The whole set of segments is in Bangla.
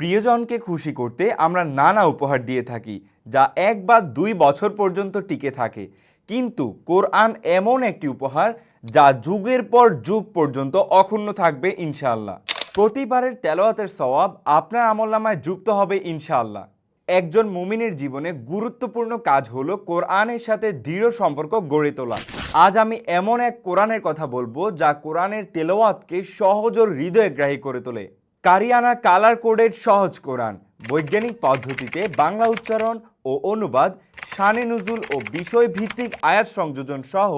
প্রিয়জনকে খুশি করতে আমরা নানা উপহার দিয়ে থাকি, যা এক বা দুই বছর পর্যন্ত টিকে থাকে। কিন্তু কোরআন এমন একটি উপহার, যা যুগের পর যুগ পর্যন্ত অক্ষুণ্ণ থাকবে ইনশাআল্লাহ। প্রতিবারের তেলাওয়াতের সওয়াব আপনার আমলনামায় যুক্ত হবে ইনশাআল্লাহ। একজন মুমিনের জীবনে গুরুত্বপূর্ণ কাজ হলো কোরআনের সাথে দৃঢ় সম্পর্ক গড়ে তোলা। আজ আমি এমন এক কোরআনের কথা বলব, যা কোরআনের তেলাওয়াতকে সহজ ও হৃদয়গ্রাহী করে তোলে। কারিয়ানা কালার কোডের সহজ কোরআন, বৈজ্ঞানিক পদ্ধতিতে বাংলা উচ্চারণ ও অনুবাদ, শানে নুজুল ও বিষয়ভিত্তিক আয়াত সংযোজন সহ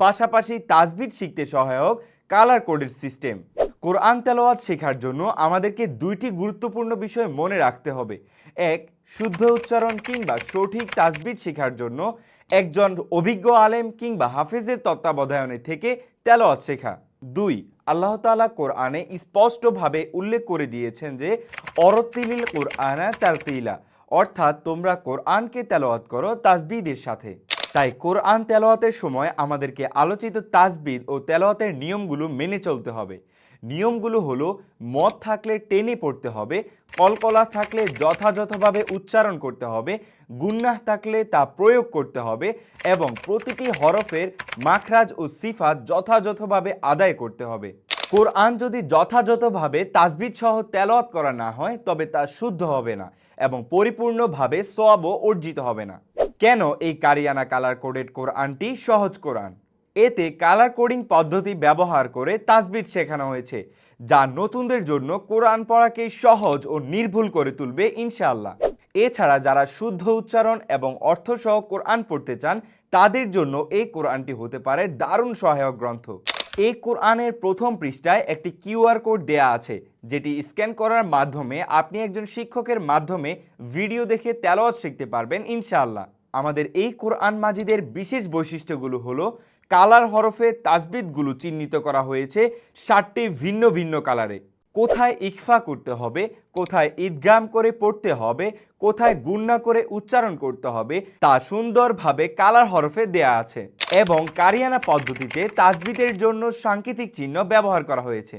পাশাপাশি তাজবিদ শিখতে সহায়ক কালার কোডের সিস্টেম। কোরআন তেলাওয়াত শেখার জন্য আমাদেরকে দুইটি গুরুত্বপূর্ণ বিষয় মনে রাখতে হবে। এক, শুদ্ধ উচ্চারণ কিংবা সঠিক তাজবিদ শেখার জন্য একজন অভিজ্ঞ আলেম কিংবা হাফেজের তত্ত্বাবধায়নে থেকে তেলাওয়াত শেখা। দুই, আল্লাহ তালা কোরআনে স্পষ্টভাবে উল্লেখ করে দিয়েছেন যে, অরতিলিল কোরআনা তারতিলা, অর্থাৎ তোমরা কোরআনকে তেলাওয়াত করো তাজবিদের সাথে। তাই কোরআন তেলাওয়াতের সময় আমাদেরকে আলোচিত তাজবিদ ও তেলাওয়াতের নিয়মগুলো মেনে চলতে হবে। নিয়মগুলো হলো, মদ থাকলে টেনে পড়তে হবে, কলকলা থাকলে যথাযথভাবে উচ্চারণ করতে হবে, গুন্নাহ থাকলে তা প্রয়োগ করতে হবে এবং প্রতিটি হরফের মাখরাজ ও সিফাত যথাযথভাবে আদায় করতে হবে। কোরআন যদি যথাযথভাবে তাজবিদ সহ তেলাওয়াত করা না হয়, তবে তা শুদ্ধ হবে না এবং পরিপূর্ণভাবে সোয়াবও অর্জিত হবে না। কেন এই কারিয়ানা কালার কোডেড কোরআনটি সহজ কোরআন? এতে কালার কোডিং পদ্ধতি ব্যবহার করে তাজবিদ শেখানো হয়েছে, যা নতুনদের জন্য কোরআন পড়াকে সহজ ও নির্ভুল করে তুলবে ইনশাআল্লাহ। এছাড়া যারা শুদ্ধ উচ্চারণ এবং অর্থসহ কোরআন পড়তে চান, তাদের জন্য এই কোরআনটি হতে পারে দারুণ সহায়ক গ্রন্থ। এই কোরআনের প্রথম পৃষ্ঠায় একটি কিউআর কোড দেয়া আছে, যেটি স্ক্যান করার মাধ্যমে আপনি একজন শিক্ষকের মাধ্যমে ভিডিও দেখে তেলাওয়াত শিখতে পারবেন ইনশাআল্লাহ। আমাদের এই কোরআন মাজিদের বিশেষ বৈশিষ্ট্যগুলো হলো কালার হরফে তাজবিদগুলো চিহ্নিত করা হয়েছে ষাটটি ভিন্ন ভিন্ন কালারে। কোথায় ইকফা করতে হবে, কোথায় ঈদগাম করে পড়তে হবে, কোথায় গুন্না করে উচ্চারণ করতে হবে, তা সুন্দরভাবে কালার হরফে দেয়া আছে এবং কারিয়ানা পদ্ধতিতে তাজবিদের জন্য সাংকেতিক চিহ্ন ব্যবহার করা হয়েছে।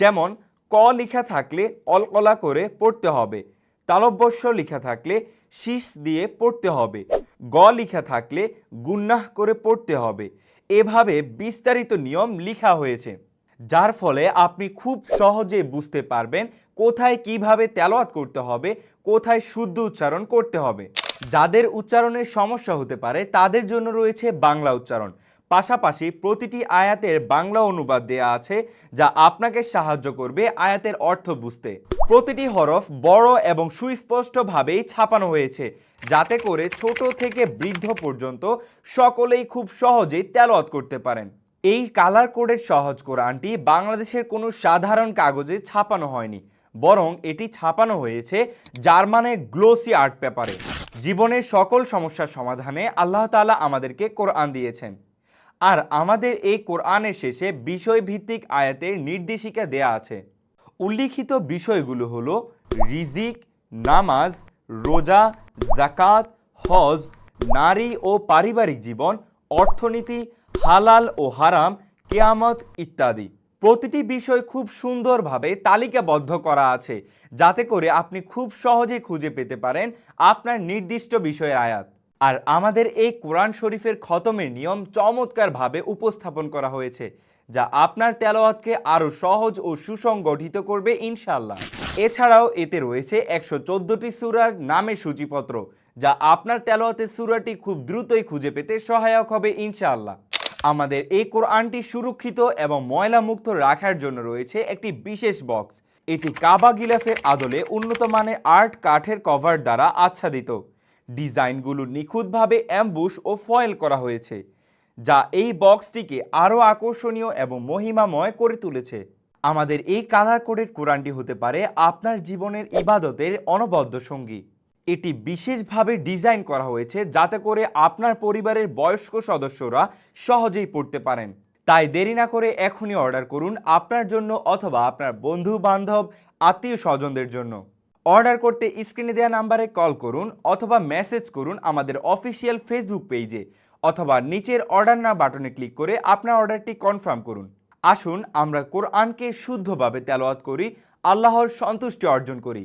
যেমন, ক লেখা থাকলে অলকলা করে পড়তে হবে, তালব্যস্য লেখা থাকলে শীষ দিয়ে পড়তে হবে। গ লিখা থাকলে গুন্নাহ করে পড়তে হবে। এভাবে বিস্তারিত নিয়ম লিখা হয়েছে, যার ফলে আপনি খুব সহজে বুঝতে পারবেন কোথায় কীভাবে তেলাওয়াত করতে হবে, কোথায় শুদ্ধ উচ্চারণ করতে হবে। যাদের উচ্চারণের সমস্যা হতে পারে, তাদের জন্য রয়েছে বাংলা উচ্চারণ। পাশাপাশি প্রতিটি আয়াতের বাংলা অনুবাদ দেয়া আছে যা আপনাকে সাহায্য করবে আয়াতের অর্থ বুঝতে। প্রতিটি হরফ বড় এবং সুস্পষ্টভাবেই ছাপানো হয়েছে, যাতে করে ছোট থেকে বৃদ্ধ পর্যন্ত সকলেই খুব সহজেই তেলাওয়াত করতে পারেন। এই কালার কোডের সহজ কোরআনটি বাংলাদেশের কোনো সাধারণ কাগজে ছাপানো হয়নি, বরং এটি ছাপানো হয়েছে জার্মানের গ্লোসি আর্ট পেপারে। জীবনের সকল সমস্যার সমাধানে আল্লাহ তাআলা আমাদেরকে কোরআন দিয়েছেন। আর আমাদের এই কোরআনের শেষে বিষয়ভিত্তিক আয়াতের নির্দেশিকা দেয়া আছে। উল্লিখিত বিষয়গুলো হলো রিজিক, নামাজ, রোজা জাকাত হজ, নারী ও পারিবারিক জীবন, অর্থনীতি, হালাল ও হারাম, কেয়ামত ইত্যাদি। প্রতিটি বিষয় খুব সুন্দরভাবে তালিকাবদ্ধ করা আছে, যাতে করে আপনি খুব সহজেই খুঁজে পেতে পারেন আপনার নির্দিষ্ট বিষয়ের আয়াত। আর আমাদের এই কোরআন শরীফের খতমের নিয়ম চমৎকারভাবে উপস্থাপন করা হয়েছে, যা আপনার তেলাওয়াতকে আরও সহজ ও সুসংগঠিত করবে ইনশাল্লাহ এছাড়াও এতে রয়েছে একশো চোদ্দোটি সুরার নামের সূচিপত্র, যা আপনার তেলাওয়াতের সুরাটি খুব দ্রুতই খুঁজে পেতে সহায়ক হবে ইনশাআল্লাহ। আমাদের এই কোরআনটি সুরক্ষিত এবং ময়লা মুক্ত রাখার জন্য রয়েছে একটি বিশেষ বক্স। এটি কাবা গিলাফের আদলে উন্নত মানের আর্ট কাঠের কভার দ্বারা আচ্ছাদিত। ডিজাইনগুলো নিখুঁতভাবে অ্যাম্বুশ ও ফয়েল করা হয়েছে, যা এই বক্সটিকে আরও আকর্ষণীয় এবং মহিমাময় করে তুলেছে। আমাদের এই কালার কোডের কোরআনটি হতে পারে আপনার জীবনের ইবাদতের অনবদ্য সঙ্গী। এটি বিশেষভাবে ডিজাইন করা হয়েছে যাতে করে আপনার পরিবারের বয়স্ক সদস্যরা সহজেই পড়তে পারেন। তাই দেরি না করে এখনই অর্ডার করুন আপনার জন্য অথবা আপনার বন্ধু বান্ধব আত্মীয় স্বজনদের জন্য। অর্ডার করতে স্ক্রিনে দেওয়া নাম্বারে কল করুন অথবা মেসেজ করুন আমাদের অফিসিয়াল ফেসবুক পেজে অথবা নিচের অর্ডার না বাটনে ক্লিক করে আপনার অর্ডারটি কনফার্ম করুন। আসুন আমরা কোরআনকে শুদ্ধভাবে তেলাওয়াত করি, আল্লাহর সন্তুষ্টি অর্জন করি।